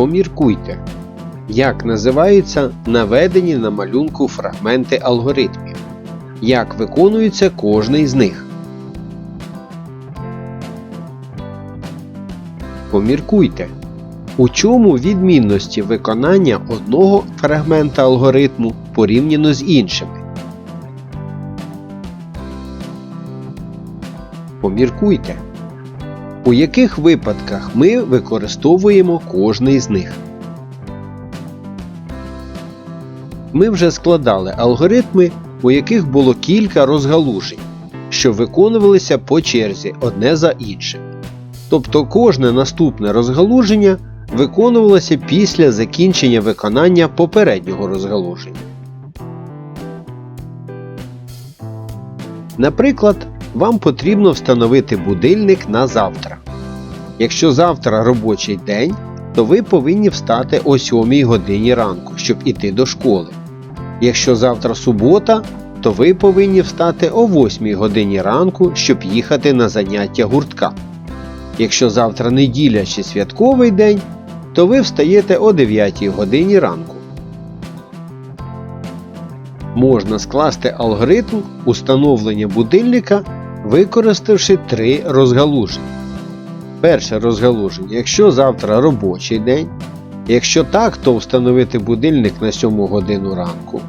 Поміркуйте, як називаються наведені на малюнку фрагменти алгоритмів, як виконується кожний з них. Поміркуйте, у чому відмінності виконання одного фрагмента алгоритму порівняно з іншими. Поміркуйте, у яких випадках ми використовуємо кожний з них. Ми вже складали алгоритми, у яких було кілька розгалужень, що виконувалися по черзі одне за іншим. Тобто кожне наступне розгалуження виконувалося після закінчення виконання попереднього розгалуження. Наприклад, вам потрібно встановити будильник на завтра. Якщо завтра робочий день, то ви повинні встати о 7 годині ранку, щоб іти до школи. Якщо завтра субота, то ви повинні встати о 8 годині ранку, щоб їхати на заняття гуртка. Якщо завтра неділя чи святковий день, то ви встаєте о 9 годині ранку. Можна скласти алгоритм установлення будильника, використавши три розгалуження. Перше розгалуження, якщо завтра робочий день. Якщо так, то встановити будильник на 7 годину ранку.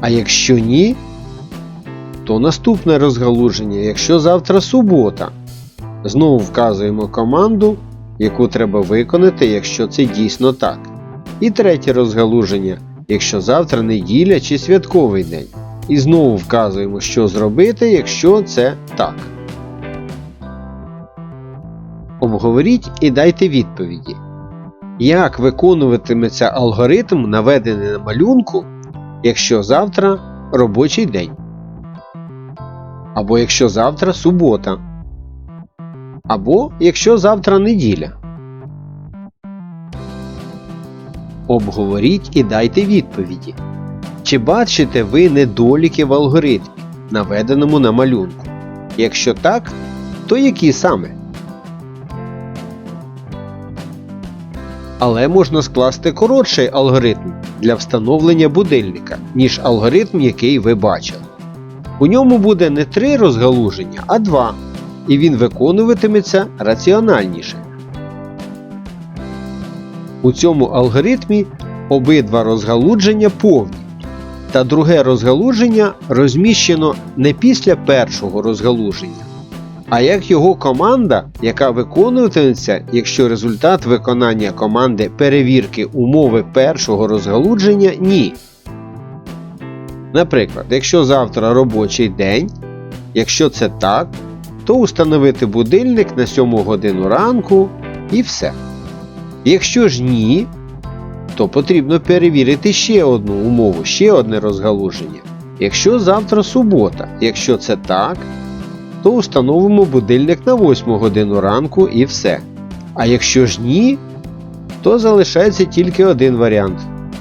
А якщо ні, то наступне розгалуження, якщо завтра субота. Знову вказуємо команду, яку треба виконати, якщо це дійсно так. І третє розгалуження, якщо завтра неділя чи святковий день. І знову вказуємо, що зробити, якщо це так. Обговоріть і дайте відповіді. Як виконуватиметься алгоритм, наведений на малюнку, якщо завтра робочий день? Або якщо завтра субота? Або якщо завтра неділя? Обговоріть і дайте відповіді. Чи бачите ви недоліки в алгоритмі, наведеному на малюнку? Якщо так, то які саме? Але можна скласти коротший алгоритм для встановлення будильника, ніж алгоритм, який ви бачили. У ньому буде не три розгалуження, а два, і він виконуватиметься раціональніше. У цьому алгоритмі обидва розгалудження повні, та друге розгалудження розміщено не після першого розгалуження, а як його команда, яка виконуватиметься, якщо результат виконання команди перевірки умови першого розгалудження ні. Наприклад, якщо завтра робочий день, якщо це так, то установити будильник на 7 годину ранку і все. Якщо ж ні, то потрібно перевірити ще одну умову, ще одне розгалуження. Якщо завтра субота, якщо це так, то установимо будильник на 8 годину ранку і все. А якщо ж ні, то залишається тільки один варіант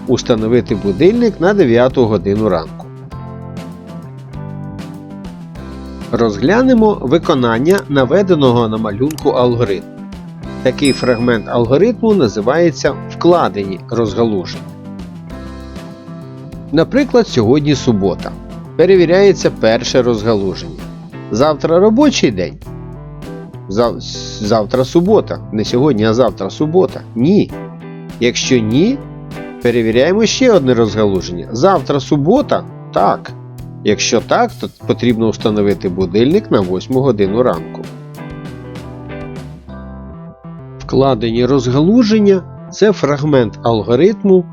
установити будильник на 9 годину ранку. Розглянемо виконання наведеного на малюнку алгоритму. Такий фрагмент алгоритму називається вкладені розгалуження. Наприклад, сьогодні субота. Перевіряється перше розгалуження. Завтра робочий день. Зав... Завтра субота. Не сьогодні, а завтра субота. Ні. Якщо ні, перевіряємо ще одне розгалуження. Завтра субота? Так. Якщо так, то потрібно встановити будильник на 8 годину ранку. Вкладені розгалуження це фрагмент алгоритму,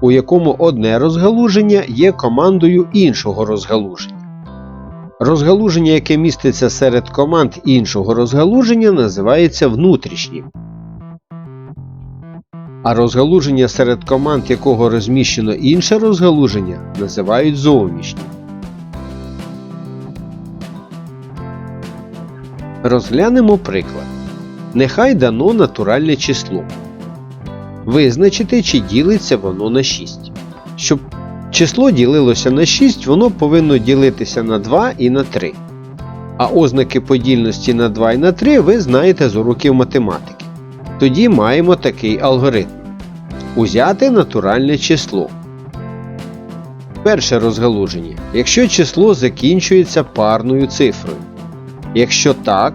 у якому одне розгалуження є командою іншого розгалуження. Розгалуження, яке міститься серед команд іншого розгалуження, називається внутрішнім. А розгалуження серед команд якого розміщено інше розгалуження, називають зовнішнім. Розглянемо приклад. Нехай дано натуральне число. Визначити, чи ділиться воно на 6. Щоб число ділилося на 6, воно повинно ділитися на 2 і на 3. А ознаки подільності на 2 і на 3 ви знаєте з уроків математики. Тоді маємо такий алгоритм. Узяти натуральне число. Перше розгалуження. Якщо число закінчується парною цифрою. Якщо так,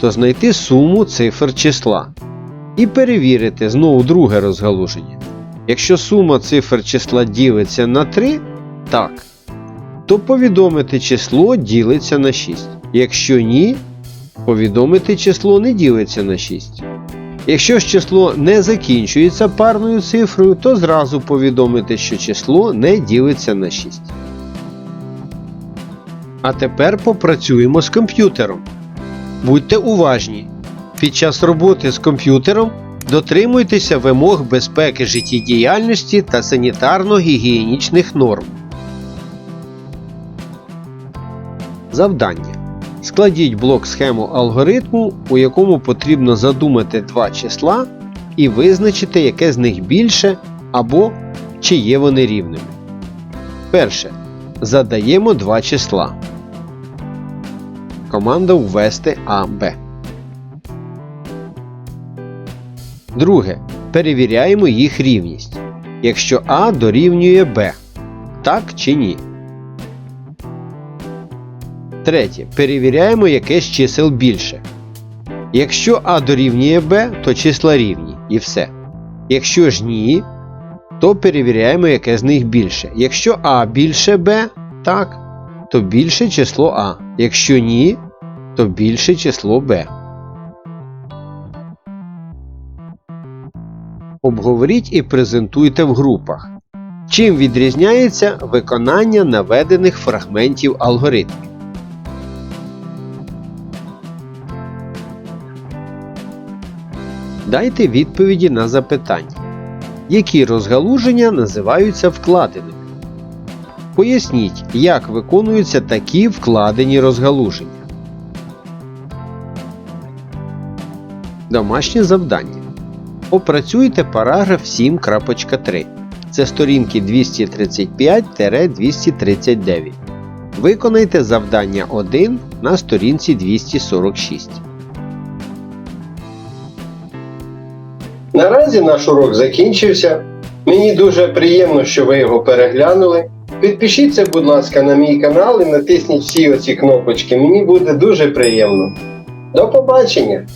то знайти суму цифр числа. І перевірити знову друге розгалуження. Якщо сума цифр числа ділиться на 3, так, то повідомити число ділиться на 6. Якщо ні, повідомити число не ділиться на 6. Якщо ж число не закінчується парною цифрою, то зразу повідомити, що число не ділиться на 6. А тепер попрацюємо з комп'ютером. Будьте уважні. Під час роботи з комп'ютером дотримуйтеся вимог безпеки життєдіяльності та санітарно-гігієнічних норм. Завдання. Складіть блок схему алгоритму, у якому потрібно задумати два числа і визначити, яке з них більше або чи є вони рівними. Перше. Задаємо два числа. Команда ввести А, Б. Друге. Перевіряємо їх рівність. Якщо А дорівнює Б. Так чи ні. Третє. Перевіряємо, яке з чисел більше. Якщо А дорівнює Б, то числа рівні і все. Якщо ж ні, то перевіряємо, яке з них більше. Якщо А більше Б, так, то більше число А. Якщо ні, то більше число Б. Обговоріть і презентуйте в групах. Чим відрізняється виконання наведених фрагментів алгоритмів? Дайте відповіді на запитання. Які розгалуження називаються вкладеними? Поясніть, як виконуються такі вкладені розгалуження. Домашнє завдання. Опрацюйте параграф 7.3. Це сторінки 235-239. Виконайте завдання 1 на сторінці 246. Наразі наш урок закінчився. Мені дуже приємно, що ви його переглянули. Підпишіться, будь ласка, на мій канал і натисніть всі оці кнопочки. Мені буде дуже приємно. До побачення!